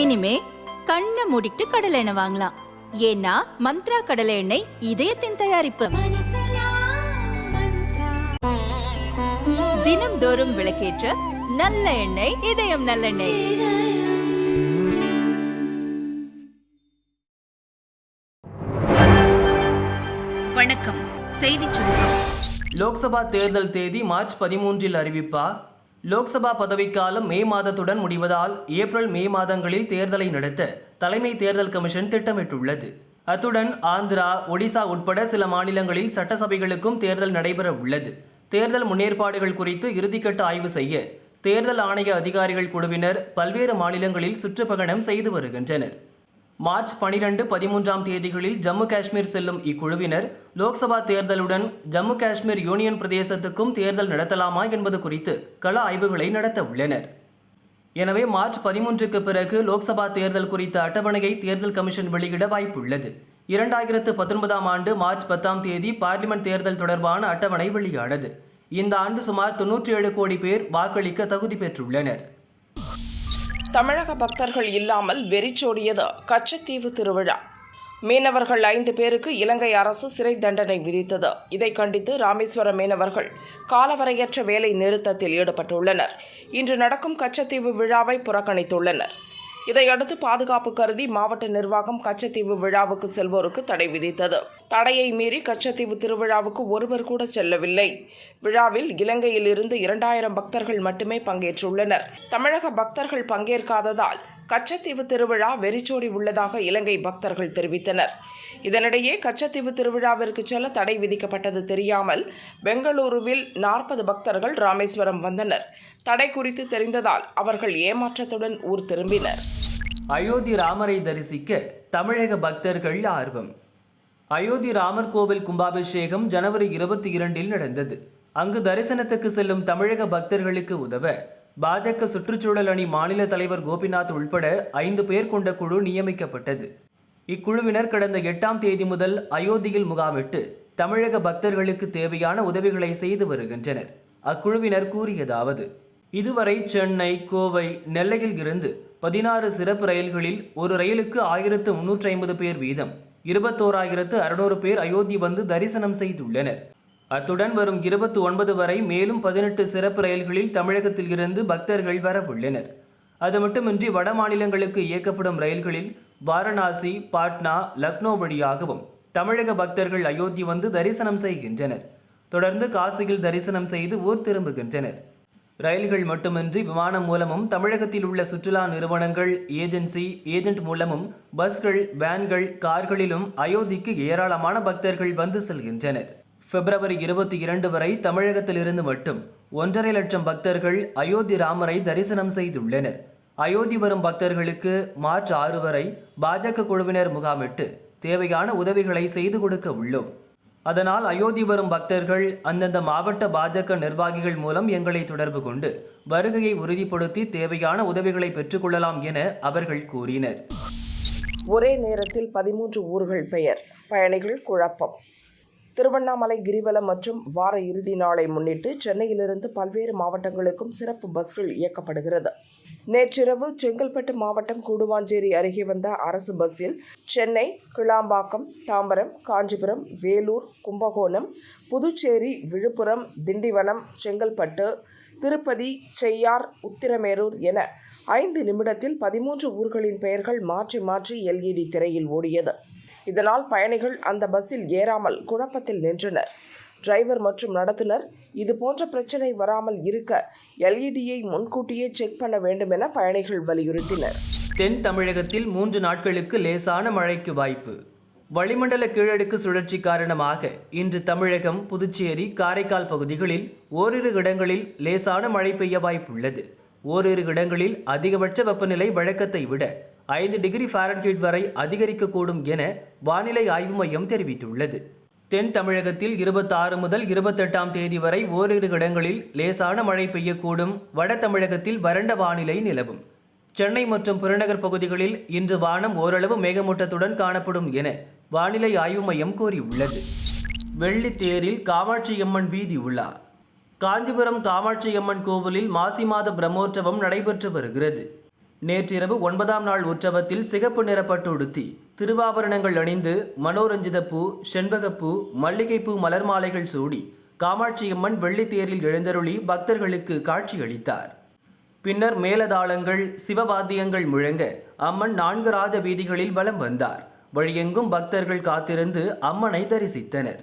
இனிமே கண்ணை மூடிட்டு கடலை எண்ணெய் வாங்கலாம். ஏன்னா மந்த்ரா கடலை எண்ணெய் இதயத்தின் தயாரிப்பு. தினம்தோறும் விளக்கேற்ற நல்ல எண்ணெய் இதயம் நல்லெண்ணெய் வணக்கம். செய்திச் சுருக்கம் லோக்சபா தேர்தல் தேதி மார்ச் பதிமூன்றில் அறிவிப்பா லோக்சபா பதவிக்காலம் மே மாதத்துடன் முடிவதால் ஏப்ரல் மே மாதங்களில் தேர்தலை நடத்த தலைமை தேர்தல் கமிஷன் திட்டமிட்டுள்ளது. அத்துடன் ஆந்திரா ஒடிசா உட்பட சில மாநிலங்களில் சட்டசபைகளுக்கும் தேர்தல் நடைபெற உள்ளது. தேர்தல் முன்னேற்பாடுகள் குறித்து இறுதிக்கட்ட ஆய்வு செய்ய தேர்தல் ஆணைய அதிகாரிகள் குழுவினர் பல்வேறு மாநிலங்களில் சுற்றுப்பயணம் செய்து வருகின்றனர். மார்ச் பனிரெண்டு பதிமூன்றாம் தேதிகளில் ஜம்மு காஷ்மீர் செல்லும் இக்குழுவினர் லோக்சபா தேர்தலுடன் ஜம்மு காஷ்மீர் யூனியன் பிரதேசத்துக்கும் தேர்தல் நடத்தலாமா என்பது குறித்து கள ஆய்வுகளை நடத்த உள்ளனர். எனவே மார்ச் பதிமூன்றுக்கு பிறகு லோக்சபா தேர்தல் குறித்த அட்டவணையை தேர்தல் கமிஷன் வெளியிட வாய்ப்புள்ளது. இரண்டாயிரத்து பத்தொன்பதாம் ஆண்டு மார்ச் பத்தாம் தேதி பார்லிமெண்ட் தேர்தல் தொடர்பான அட்டவணை வெளியானது. இந்த ஆண்டு சுமார் தொன்னூற்றி ஏழு கோடி பேர் வாக்களிக்க தகுதி பெற்றுள்ளனர். தமிழக பக்தர்கள் இல்லாமல் வெறிச்சோடியது கச்சத்தீவு திருவிழா. மீனவர்கள் ஐந்து பேருக்கு இலங்கை அரசு சிறை தண்டனை விதித்தது. இதை கண்டித்து ராமேஸ்வர மீனவர்கள் காலவரையற்ற வேலை நிறுத்தத்தில் ஈடுபட்டுள்ளனர். இன்று நடக்கும் கச்சத்தீவு விழாவை புறக்கணித்துள்ளனர். இதையடுத்து பாதுகாப்பு கருதி மாவட்ட நிர்வாகம் கச்சத்தீவு விழாவுக்கு செல்வோருக்கு தடை விதித்தது. தடையை மீறி கச்சத்தீவு திருவிழாவுக்கு ஒருவர் கூட செல்லவில்லை. விழாவில் இலங்கையில் இருந்து இரண்டாயிரம் பக்தர்கள் மட்டுமே பங்கேற்றுள்ளனர். தமிழக பக்தர்கள் பங்கேற்காததால் கச்சத்தீவு திருவிழா வெறிச்சோடி உள்ளதாக இலங்கை பக்தர்கள் தெரிவித்தனர். இதனிடையே கச்சத்தீவு திருவிழாவிற்கு செல்ல தடை விதிக்கப்பட்டது தெரியாமல் பெங்களூருவில் நாற்பது பக்தர்கள் ராமேஸ்வரம் வந்தனர். தடை குறித்து தெரிந்ததால் அவர்கள் ஏமாற்றத்துடன் ஊர் திரும்பினர். அயோத்தி ராமரை தரிசிக்க தமிழக பக்தர்கள் ஆர்வம். அயோத்தி ராமர் கோவில் கும்பாபிஷேகம் ஜனவரி இருபத்தி இரண்டில் நடந்தது. அங்கு தரிசனத்துக்கு செல்லும் தமிழக பக்தர்களுக்கு உதவ பாஜக சுற்றுச்சூழல் அணி மாநில தலைவர் கோபிநாத் உள்பட ஐந்து பேர் கொண்ட குழு நியமிக்கப்பட்டது. இக்குழுவினர் கடந்த எட்டாம் தேதி முதல் அயோத்தியில் முகாமிட்டு தமிழக பக்தர்களுக்கு தேவையான உதவிகளை செய்து வருகின்றனர். அக்குழுவினர் கூறியதாவது இதுவரை சென்னை கோவை நெல்லையில் இருந்து பதினாறு சிறப்பு ரயில்களில் ஒரு ரயிலுக்கு ஆயிரத்து முன்னூற்றி ஐம்பது பேர் வீதம். இருபத்தோராயிரத்து அறுநூறு பேர் அயோத்தி வந்து தரிசனம் செய்துள்ளனர். அத்துடன் வரும் இருபத்தி ஒன்பது வரை மேலும் பதினெட்டு சிறப்பு ரயில்களில் தமிழகத்தில் இருந்து பக்தர்கள் வரவுள்ளனர். அது மட்டுமின்றி வட மாநிலங்களுக்கு இயக்கப்படும் ரயில்களில் வாரணாசி பாட்னா லக்னோ வழியாகவும் தமிழக பக்தர்கள் அயோத்தி வந்து தரிசனம் செய்கின்றனர். தொடர்ந்து காசியில் தரிசனம் செய்து ஊர் திரும்புகின்றனர். ரயில்கள் மட்டுமின்றி விமானம் மூலமும் தமிழகத்தில் உள்ள சுற்றுலா நிறுவனங்கள் ஏஜென்சி ஏஜென்ட் மூலமும் பஸ்கள் வேன்கள் கார்களிலும் அயோத்திக்கு ஏராளமான பக்தர்கள் வந்து செல்கின்றனர். பிப்ரவரி இருபத்தி இரண்டு வரை தமிழகத்திலிருந்து மட்டும் ஒன்றரை லட்சம் பக்தர்கள் அயோத்தி ராமரை தரிசனம் செய்துள்ளனர். அயோத்தி வரும் பக்தர்களுக்கு மார்ச் ஆறு வரை பாஜக குழுவினர் முகாமிட்டு தேவையான உதவிகளை செய்து கொடுக்க உள்ளோம். அதனால் அயோத்தி வரும் பக்தர்கள் அந்தந்த மாவட்ட பாஜக நிர்வாகிகள் மூலம் எங்களை தொடர்பு கொண்டு வருகையை உறுதிப்படுத்தி தேவையான உதவிகளை பெற்றுக்கொள்ளலாம் என அவர்கள் கூறினர். ஒரே நேரத்தில் பதிமூன்று ஊர்கள் பெயர். பயணிகள் குழப்பம். திருவண்ணாமலை கிரிவலம் மற்றும் வார இறுதி நாளை முன்னிட்டு சென்னையிலிருந்து பல்வேறு மாவட்டங்களுக்கும் சிறப்பு பஸ்கள் இயக்கப்படுகிறது. நேற்றிரவு செங்கல்பட்டு மாவட்டம் கூடுவாஞ்சேரி அருகே வந்த அரசு பஸ்ஸில் சென்னை கிளாம்பாக்கம் தாம்பரம் காஞ்சிபுரம் வேலூர் கும்பகோணம் புதுச்சேரி விழுப்புரம் திண்டிவனம் செங்கல்பட்டு திருப்பதி செய்யார் உத்திரமேரூர் என ஐந்து நிமிடத்தில் பதிமூன்று ஊர்களின் பெயர்கள் மாற்றி மாற்றி எல்இடி திரையில் ஓடியது. இதனால் பயணிகள் அந்த பஸ்ஸில் ஏறாமல் குழப்பத்தில் நின்றனர். டிரைவர் மற்றும் நடத்துனர் இது போன்ற பிரச்சனை வராமல் இருக்க எல்இடியை முன்கூட்டியே செக் பண்ண வேண்டும் என பயணிகள் வலியுறுத்தினர். தென் தமிழகத்தில் மூன்று நாட்களுக்கு லேசான மழைக்கு வாய்ப்பு. வளிமண்டல கீழடுக்கு சுழற்சி காரணமாக இன்று தமிழகம் புதுச்சேரி காரைக்கால் பகுதிகளில் ஓரிரு இடங்களில் லேசான மழை பெய்ய வாய்ப்புள்ளது. ஓரிரு இடங்களில் அதிகபட்ச வெப்பநிலை வழக்கத்தை விட ஐந்து டிகிரி ஃபாரன்ஹீட் வரை அதிகரிக்கக்கூடும் என வானிலை ஆய்வு மையம் தெரிவித்துள்ளது. தென் தமிழகத்தில் இருபத்தாறு முதல் இருபத்தெட்டாம் தேதி வரை ஓரிரு இடங்களில் லேசான மழை பெய்யக்கூடும். வட தமிழகத்தில் வறண்ட வானிலை நிலவும். சென்னை மற்றும் புறநகர் பகுதிகளில் இன்று வானம் ஓரளவு மேகமூட்டத்துடன் காணப்படும் என வானிலை ஆய்வு மையம் கூறியுள்ளது. வெள்ளித்தேரில் காமாட்சியம்மன் வீதி உலா. காஞ்சிபுரம் காமாட்சியம்மன் கோவிலில் மாசி மாத பிரம்மோற்சவம் நடைபெற்று வருகிறது. நேற்றிரவு ஒன்பதாம் நாள் உற்சவத்தில் சிகப்பு நிறப்பட்டு உடுத்தி திருவாபரணங்கள் அணிந்து மனோரஞ்சித பூ செண்பகப்பூ மல்லிகைப்பூ மலர் மாலைகள் சூடி காமாட்சியம்மன் வெள்ளித்தேரில் எழுந்தருளி பக்தர்களுக்கு காட்சியளித்தார் பின்னர் மேலதாளங்கள் சிவவாத்தியங்கள் முழங்க அம்மன் நான்கு ராஜ வீதிகளில் வலம் வந்தார். வழியெங்கும் பக்தர்கள் காத்திருந்து அம்மனை தரிசித்தனர்.